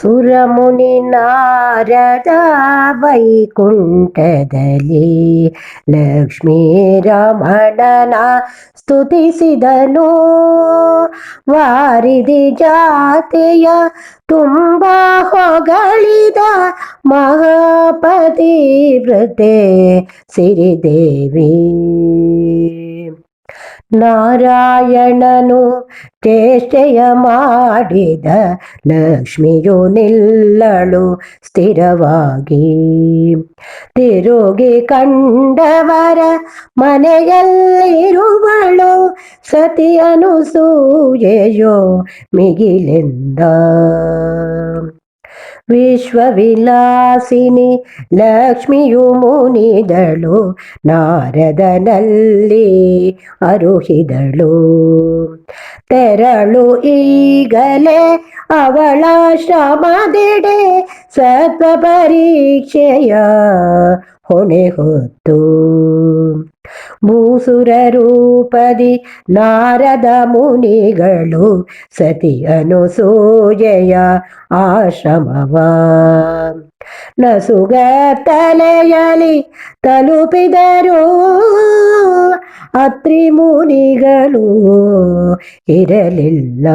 ಸುರಮುನಿ ನಾರದ ವೈಕುಂಠದಲ್ಲಿ ಲಕ್ಷ್ಮೀ ರಮಣನ ಸ್ತುತಿಸಿದನು. ವಾರಿದಿ ಜಾತೆಯ ತುಂಬ ಹೊಗಳಿದ ಮಹಾಪತಿವ್ರತೆ ಸಿರಿದೇವಿ. ನಾರಾಯಣನು ಚೇಷ್ಟೆಯ ಮಾಡಿದ ಲಕ್ಷ್ಮಿಯು ನಿಲ್ಲಳು ಸ್ಥಿರವಾಗಿ. ತಿರುಗಿ ಕಂಡವರ ಮನೆಯಲ್ಲಿರುವಳು ಸತಿಯನು ಸೂಯೆಯೋ ಮಿಗಿಲೆಂದ. ವಿಶ್ವವಿಲಾಸಿನಿ ಲಕ್ಷ್ಮಿಯು ಮುನಿದಳು ನಾರದನಲ್ಲಿ ಅರುಹಿದಳು. ತೆರಳು ಈಗಲೇ ಅವಳ ಶ್ರಮದೆಡೆ ಸತ್ವ ಪರೀಕ್ಷೆಯ ಹೊಣೆ ಹೊತ್ತು. ಭೂಸುರ ರೂಪದಿ ನಾರದ ಮುನಿಗಳು ಸತಿ ಅನುಸೂಯೆಯ ಆಶ್ರಮವ. ನಸುಗ ತಲೆಯಲಿ ತಲುಪಿದರು ಅತ್ರಿ ಮುನಿಗಳು ಇರಲಿಲ್ಲ.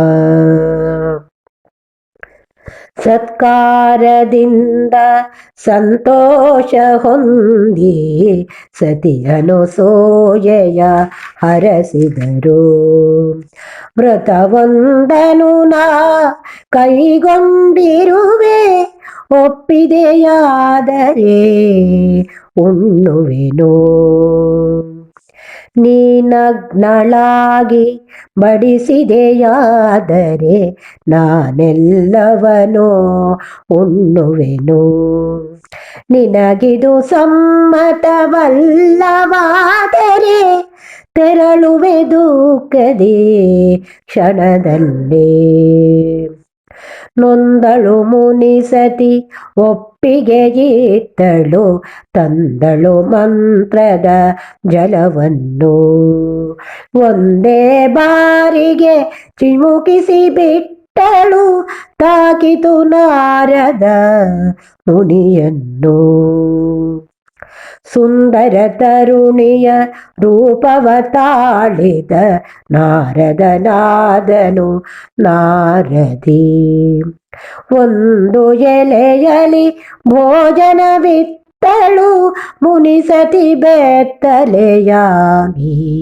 ಸತ್ಕಾರದಿಂದ ಸಂತೋಷ ಹೊಂದಿ ಸತಿಯನು ಅನುಸೂಯೆಯ ಹರಸಿದರು. ಮೃತವೊಂದನು ನಾ ಕೈಗೊಂಡಿರುವೆ ಒಪ್ಪಿದೆಯಾದರೆ ಉಣ್ಣುವೆನು. ನೀನಗ್ನಳಾಗಿ ಬಡಿಸಿದೆಯಾದರೆ ನಾನೆಲ್ಲವನೋ ಉಣ್ಣುವೆನು. ನಿನಗಿದು ಸಮ್ಮತವಲ್ಲವಾದರೆ ತೆರಳುವೆ ದುಃಖದಿ ಕ್ಷಣದಲ್ಲೇ. ನೊಂದಳು ಮುನಿಸತಿ ಒಪ್ಪಿಗೆಯಿತ್ತಳು ತಂದಳು ಮಂತ್ರದ ಜಲವನ್ನು. ಒಂದೇ ಬಾರಿಗೆ ಚಿಮುಕಿಸಿ ಬಿಟ್ಟಳು ತಾಕಿತು ನಾರದ ಮುನಿಯನ್ನು. ಸುಂದರ ತರುಣಿಯ ರೂಪವ ತಾಳಿದ ನಾರದನಾದನು ನಾರದಿ. ಒಂದು ಎಲೆಯಲಿ ಭೋಜನವಿತ್ತಳು, ಮುನಿಸತಿ ಬೆತ್ತಲೆಯಾಗಿ.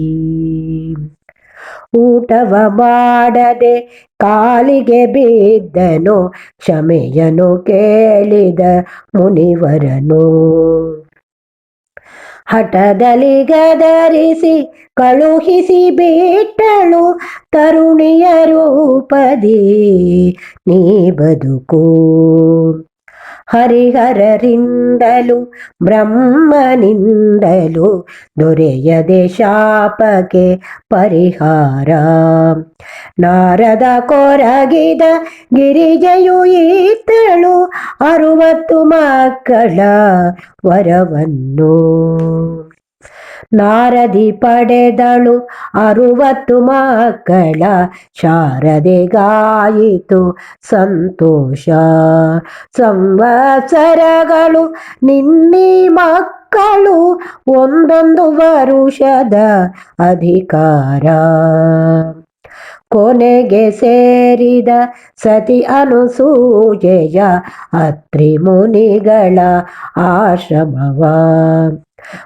ಊಟವ ಮಾಡದೆ ಕಾಲಿಗೆ ಬಿದ್ದನು ಕ್ಷಮೆಯನು ಕೇಳಿದ ಮುನಿವರನು. ಹಠದಲ್ಲಿ ಗದರಿಸಿ ಕಳುಹಿಸಿ ಬಿಟ್ಟಳು ತರುಣಿಯ ರೂಪದಿ ನೀ ಬದುಕು. ಹರಿಹರರಿಂದಲೂ ಬ್ರಹ್ಮನಿಂದಲೂ ದೊರೆಯದೆ ಶಾಪಕ್ಕೆ ಪರಿಹಾರ. ನಾರದ ಕೊರಗಿದ ಗಿರಿಜೆಯು ಈತಳು ಅರುವತ್ತು ಮಕ್ಕಳ ವರವನ್ನು. ನಾರದಿ ಪಡೆದಳು ಅರುವತ್ತು ಮಕ್ಕಳ ಶಾರದೆಗಾಯಿತು ಸಂತೋಷ. ಸಂವತ್ಸರಗಳು ನಿನ್ನಿ ಮಕ್ಕಳು ಒಂದೊಂದು ವರುಷದ ಅಧಿಕಾರ. ಕೊನೆಗೆ ಸೇರಿದ ಸತಿ ಅನುಸೂಜೆಯ ಅತ್ರಿ ಮುನಿಗಳ ಆಶ್ರಮವ.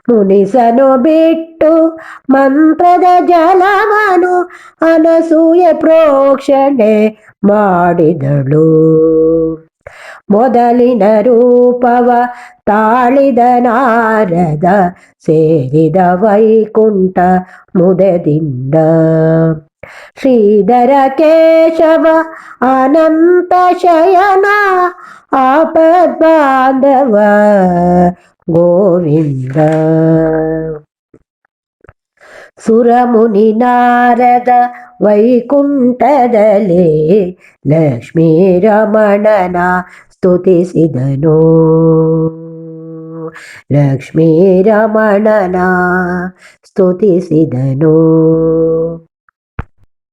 ಮುನಿಸನು ಬಿಟ್ಟು ಮಂತ್ರದ ಜಲವನು ಅನಸೂಯ ಪ್ರೋಕ್ಷಣೆ ಮಾಡಿದಳು. ಮೊದಲಿನ ರೂಪವ ತಾಳಿದ ನಾರದ ಸೇರಿದ ವೈಕುಂಠ ಮುದದಿಂದ. ಶ್ರೀಧರ ಕೇಶವ ಅನಂತ ಶಯನ ಆಪದ್ಬಾಂಧವ ಗೋವಿಂದ. ಸುರಮುನಿ ನಾರದ ವೈಕುಂಠದಲ್ಲಿ ಲಕ್ಷ್ಮೀ ರಮಣನ ಸ್ತುತಿಸಿದನು. ಲಕ್ಷ್ಮೀ ರಮಣನ ಸ್ತುತಿಸಿದನು.